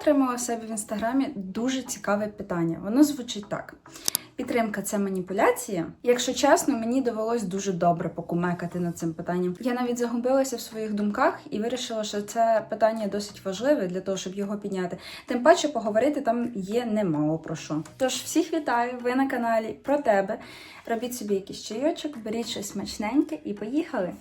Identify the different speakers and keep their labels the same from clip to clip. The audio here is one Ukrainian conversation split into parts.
Speaker 1: отримала в себе в інстаграмі дуже цікаве питання. Воно звучить так: підтримка це маніпуляція. Якщо чесно, мені довелось дуже добре покумекати над цим питанням. Я навіть загубилася в своїх думках і вирішила, що це питання досить важливе для того, щоб його підняти. Тим паче поговорити там є немало про що. Тож всіх вітаю! Ви на каналі про тебе. Робіть собі якийсь чайочок, беріть щось смачненьке і поїхали.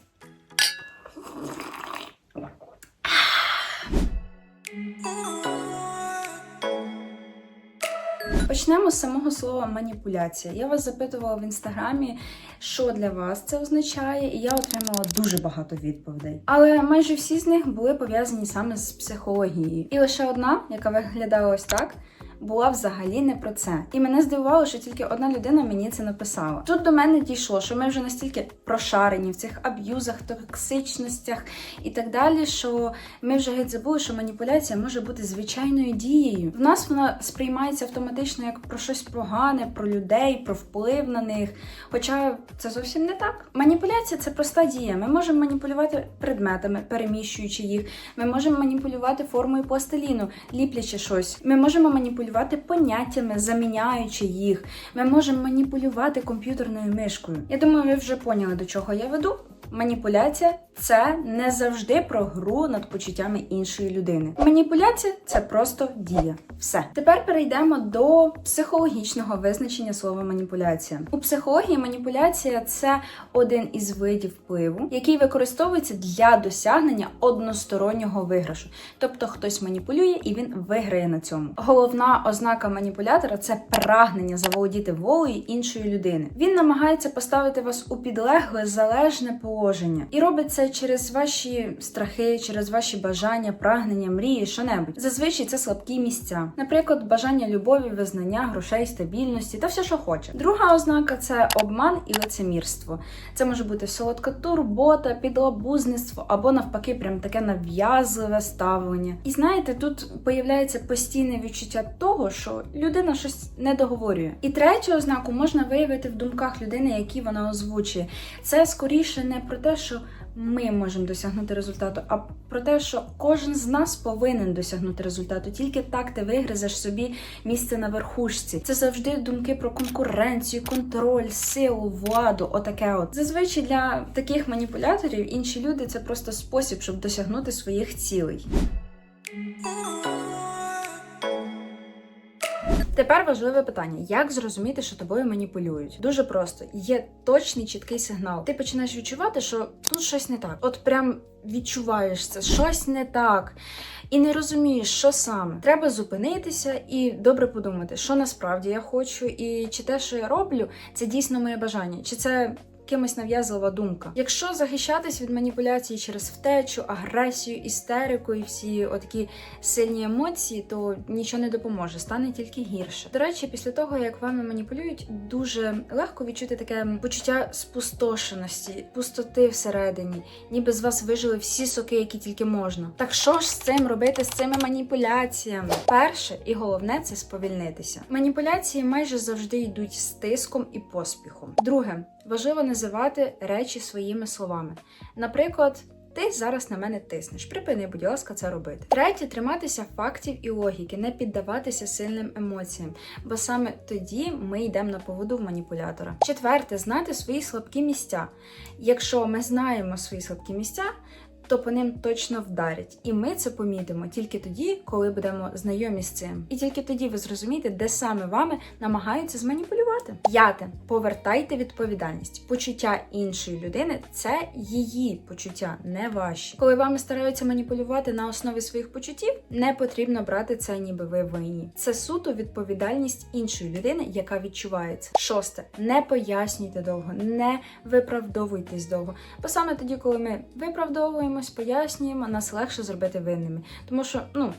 Speaker 1: Почнемо з самого слова маніпуляція. Я вас запитувала в інстаграмі, що для вас це означає, і я отримала дуже багато відповідей. Але майже всі з них були пов'язані саме з психологією. І лише одна, яка виглядала ось так. Була взагалі не про це, і мене здивувало, що тільки одна людина мені це написала. Тут до мене дійшло, що ми вже настільки прошарені в цих аб'юзах, токсичностях і так далі, що ми вже геть забули, що маніпуляція може бути звичайною дією. В нас вона сприймається автоматично як про щось погане, про людей, про вплив на них. Хоча це зовсім не так. Маніпуляція це проста дія. Ми можемо маніпулювати предметами, переміщуючи їх. Ми можемо маніпулювати формою пластиліну, ліплячи щось. Ми можемо маніпулювати поняттями, заміняючи їх. Ми можемо маніпулювати комп'ютерною мишкою. Я думаю, ви вже поняли, до чого я веду. Маніпуляція це не завжди про гру над почуттями іншої людини. Маніпуляція це просто дія. Все. Тепер перейдемо до психологічного визначення слова маніпуляція. У психології маніпуляція це один із видів впливу, який використовується для досягнення одностороннього виграшу. Тобто хтось маніпулює і він виграє на цьому. Головна ознака маніпулятора це прагнення заволодіти волею іншої людини. Він намагається поставити вас у підлегле залежне положення і робить це через ваші страхи, через ваші бажання, прагнення, мрії, що-небудь. Зазвичай це слабкі місця, наприклад, бажання любові, визнання, грошей, стабільності та все, що хоче. Друга ознака це обман і лицемірство. Це може бути солодка турбота, підлабузництво або навпаки, прям таке нав'язливе ставлення. І знаєте, тут появляється постійне відчуття того, що людина щось не договорює. І третю ознаку можна виявити в думках людини, які вона озвучує. Це скоріше не про те, що ми можемо досягнути результату, а про те, що кожен з нас повинен досягнути результату. Тільки так ти вигризеш собі місце на верхушці. Це завжди думки про конкуренцію, контроль, силу, владу. Отаке от зазвичай для таких маніпуляторів інші люди це просто спосіб, щоб досягнути своїх цілей. Тепер важливе питання: як зрозуміти, що тобою маніпулюють? Дуже просто є точний чіткий сигнал. Ти починаєш відчувати, що тут щось не так. От прям відчуваєш це, щось не так. І не розумієш, що саме. Треба зупинитися і добре подумати, що насправді я хочу, і чи те, що я роблю, це дійсно моє бажання, чи це. Кимось нав'язлива думка. Якщо захищатись від маніпуляції через втечу, агресію, істерику і всі отакі сильні емоції, то нічого не допоможе, стане тільки гірше. До речі, після того як вами маніпулюють, дуже легко відчути таке почуття спустошеності, пустоти всередині, ніби з вас вижили всі соки, які тільки можна. Так що ж з цим робити з цими маніпуляціями? Перше і головне це сповільнитися. Маніпуляції майже завжди йдуть з тиском і поспіхом. Друге. Важливо називати речі своїми словами. Наприклад, ти зараз на мене тиснеш. Припини, будь ласка, це робити. Третє триматися фактів і логіки, не піддаватися сильним емоціям, бо саме тоді ми йдемо на поводу в маніпулятора. Четверте знати свої слабкі місця. Якщо ми знаємо свої слабкі місця, то по ним точно вдарять. І ми це помітимо тільки тоді, коли будемо знайомі з цим. І тільки тоді ви зрозумієте, де саме вами намагаються зманіпулювати. П'яте, повертайте відповідальність. Почуття іншої людини це її почуття, не ваші. Коли вами стараються маніпулювати на основі своїх почуттів, не потрібно брати це, ніби ви винні. Це суто відповідальність іншої людини, яка відчувається. Шосте, не пояснюйте довго, не виправдовуйтесь довго. Бо саме тоді, коли ми виправдовуємо пояснюємо, нас легше зробити винними. Тому що, ну,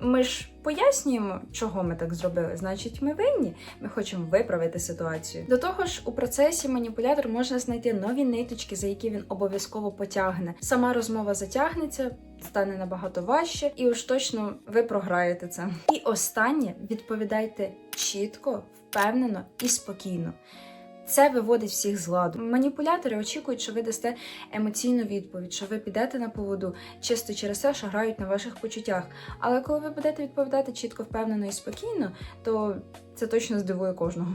Speaker 1: ми ж пояснюємо, чого ми так зробили. Значить, ми винні. Ми хочемо виправити ситуацію. До того ж, у процесі маніпулятор може знайти нові ниточки, за які він обов'язково потягне. Сама розмова затягнеться, стане набагато важче, і уж точно ви програєте це. І останнє відповідайте чітко, впевнено і спокійно. Це виводить всіх з ладу. Маніпулятори очікують, що ви дасте емоційну відповідь, що ви підете на поводу чисто через те, що грають на ваших почуттях. Але коли ви будете відповідати чітко, впевнено і спокійно, то це точно здивує кожного.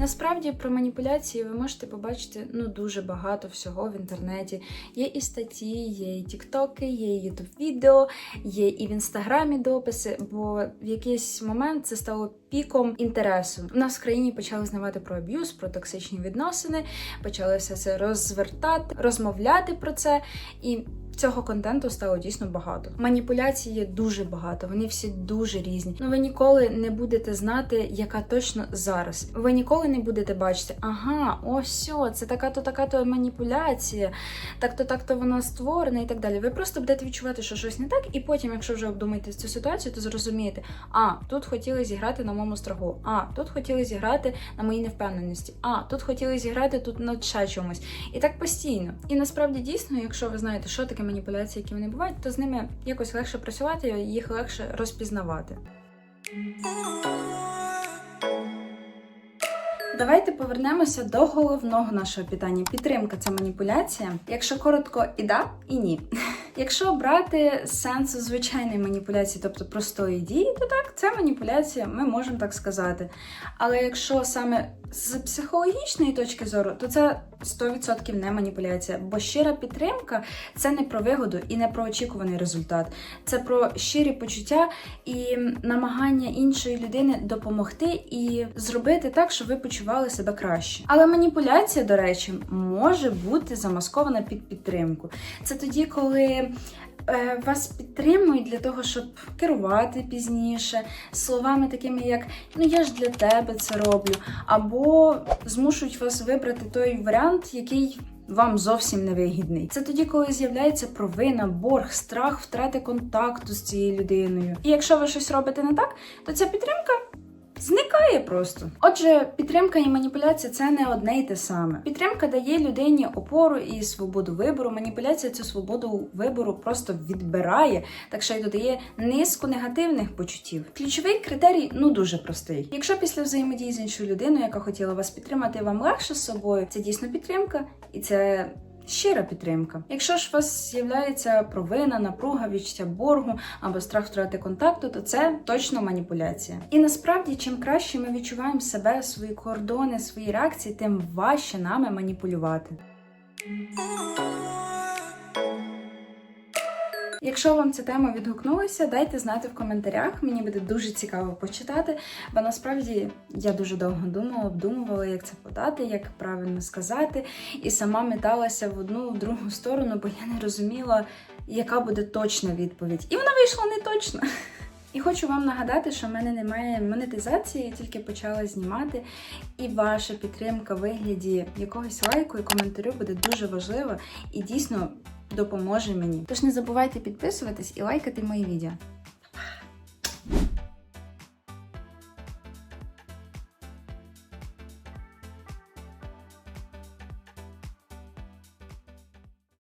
Speaker 1: Насправді про маніпуляції ви можете побачити ну дуже багато всього в інтернеті. Є і статті, є і тіктоки, є і ютуб відео, є і в інстаграмі дописи. Бо в якийсь момент це стало піком інтересу. У нас в країні почали знавати про аб'юз, про токсичні відносини, почали все це розвертати, розмовляти про це і. Цього контенту стало дійсно багато. Маніпуляцій є дуже багато, вони всі дуже різні. Ну ви ніколи не будете знати, яка точно зараз. Ви ніколи не будете бачити, ага, ось це така-то, така-то маніпуляція, так-то, так-то вона створена і так далі. Ви просто будете відчувати, що щось не так, і потім, якщо вже обдумаєте цю ситуацію, то зрозумієте, а тут хотіли зіграти на моєму страху, а тут хотіли зіграти на моїй невпевненості, а тут хотіли зіграти тут на чомусь. І так постійно. І насправді дійсно, якщо ви знаєте, що таке маніпуляції, які вони бувають, то з ними якось легше працювати, їх легше розпізнавати. Давайте повернемося до головного нашого питання. Підтримка це маніпуляція. Якщо коротко, і да, і ні. Якщо брати з сенсу звичайної маніпуляції, тобто простої дії, то так, це маніпуляція, ми можемо так сказати. Але якщо саме з психологічної точки зору, то це 100% не маніпуляція, бо щира підтримка це не про вигоду і не про очікуваний результат. Це про щирі почуття і намагання іншої людини допомогти і зробити так, щоб ви почували себе краще. Але маніпуляція, до речі, може бути замаскована під підтримку. Це тоді, коли е, вас підтримують для того, щоб керувати пізніше словами такими, як ну я ж для тебе це роблю, або змушують вас вибрати той варіант, який. Вам зовсім не вигідний. Це тоді, коли з'являється провина, борг, страх втрати контакту з цією людиною. І якщо ви щось робите не так, то ця підтримка зникає просто. Отже, підтримка і маніпуляція це не одне й те саме. Підтримка дає людині опору і свободу вибору. Маніпуляція цю свободу вибору просто відбирає, так що й додає низку негативних почуттів. Ключовий критерій ну дуже простий. Якщо після взаємодії з іншою людиною, яка хотіла вас підтримати, вам легше з собою, це дійсно підтримка, і це щира підтримка. Якщо ж у вас з'являється провина, напруга, відчуття боргу або страх втрати контакту, то це точно маніпуляція. І насправді, чим краще ми відчуваємо себе, свої кордони, свої реакції, тим важче нами маніпулювати. Якщо вам ця тема відгукнулася, дайте знати в коментарях. Мені буде дуже цікаво почитати, бо насправді я дуже довго думала, обдумувала, як це подати, як правильно сказати, і сама металася в одну в другу сторону, бо я не розуміла, яка буде точна відповідь. І вона вийшла не точна. І хочу вам нагадати, що в мене немає монетизації, я тільки почала знімати, і ваша підтримка в вигляді якогось лайку і коментарю буде дуже важлива і дійсно допоможе мені. Тож не забувайте підписуватись і лайкати мої відео.